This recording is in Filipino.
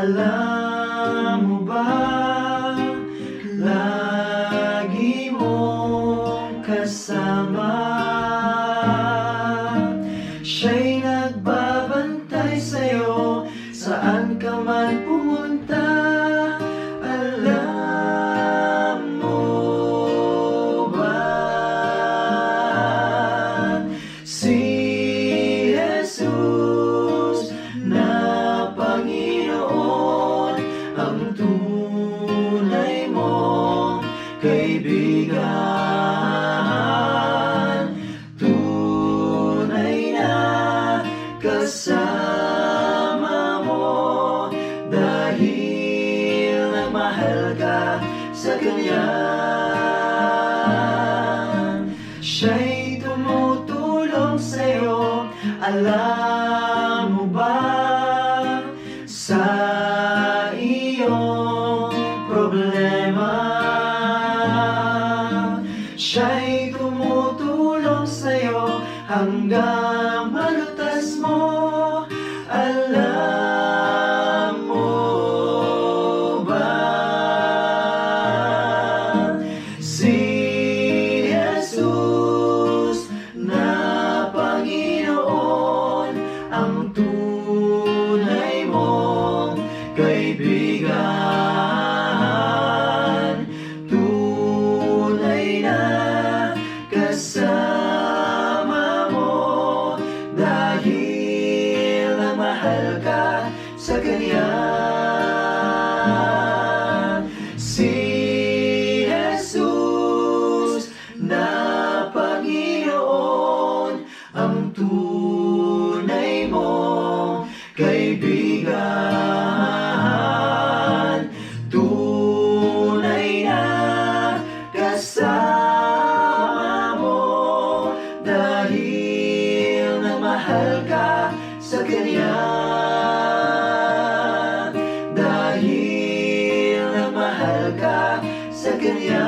Alam mo ba Lagi mong kasama? Siya'y nagbabantay sa'yo Saan ka man pumunta kaibigan. Tunay na kasama mo. Dahil nagmahal ka sa Kanya. Siya'y tumutulong sa'yo. Alam mo ba Sa iyong problema Siya'y tumutulong sa'yo Hanggang malutas mo. Alam mo ba? Si Jesus na Panginoon Ang tunay mong kaibigan mahal ka sa Kanya Si Jesus na Panginoon Ang tunay mong kaibigan. Tunay na kasama mo Dahil nagmahal ka sa Kanya. Dahil nagmahal ka sa Kanya